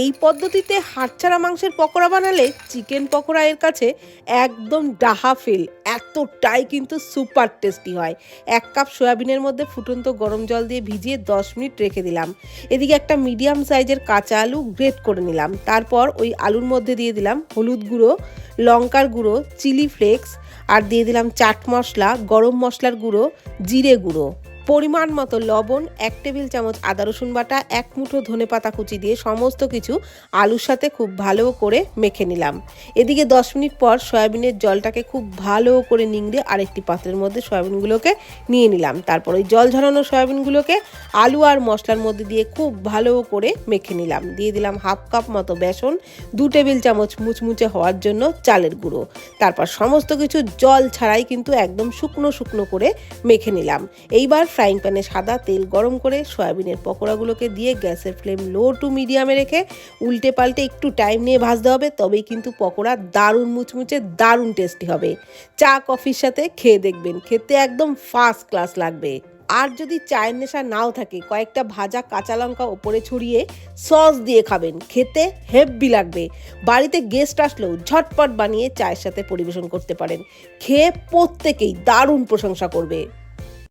এই পদ্ধতিতে হাড়ছাড়া মাংসের পকোড়া বানালে চিকেন পকোড়া এর কাছে একদম ডাহা ফিল এতটাই কিন্তু সুপার টেস্টি হয়। এক কাপ সয়াবিনের মধ্যে ফুটন্ত গরম জল দিয়ে ভিজিয়ে দশ মিনিট রেখে দিলাম। এদিকে একটা মিডিয়াম সাইজের কাঁচা আলু গ্রেট করে নিলাম। তারপর ওই আলুর মধ্যে দিয়ে দিলাম হলুদ গুঁড়ো, লঙ্কার গুঁড়ো চিলি ফ্লেক্স আর দিয়ে দিলাম চাট মশলা, গরম মশলার গুঁড়ো, জিরে গুঁড়ো। পরিমাণ মতো লবণ, এক টেবিল চামচ আদা রসুন বাটা, এক মুঠো ধনে পাতা কুচি দিয়ে সমস্ত কিছু আলুর সাথে খুব ভালো করে মেখে নিলাম। এদিকে দশ মিনিট পর সয়াবিনের জলটাকে খুব ভালো করে নিংড়ে আরেকটি পাত্রের মধ্যে সয়াবিনগুলোকে নিয়ে নিলাম। তারপর ওই জল ঝরানো সয়াবিনগুলোকে আলু আর মশলার মধ্যে দিয়ে খুব ভালো করে মেখে নিলাম। দিয়ে দিলাম হাফ কাপ মতো বেসন, দু টেবিল চামচ মুচমুচে হওয়ার জন্য চালের গুঁড়ো। তারপর সমস্ত কিছু জল ছাড়াই কিন্তু একদম শুকনো শুকনো করে মেখে নিলাম। এইবার ফ্রাইং প্যানে সাদা তেল গরম করে সয়াবিনের পকোড়াগুলোকে দিয়ে গ্যাসের ফ্লেম লো টু মিডিয়ামে রেখে উল্টে পাল্টে একটু টাইম নিয়ে ভাজতে হবে, তবেই কিন্তু পকোড়া দারুণ মুচমুচে দারুণ টেস্টি হবে। চা, কফির সাথে খেয়ে দেখবেন, খেতে একদম ফার্স্ট ক্লাস লাগবে। আর যদি চায়ের নেশা নাও থাকে, কয়েকটা ভাজা কাঁচা লঙ্কা ওপরে ছড়িয়ে সস দিয়ে খাবেন, খেতে হেভি লাগবে। বাড়িতে গেস্ট আসলেও ঝটপট বানিয়ে চায়ের সাথে পরিবেশন করতে পারেন। খেয়ে প্রত্যেকেই দারুণ প্রশংসা করবে।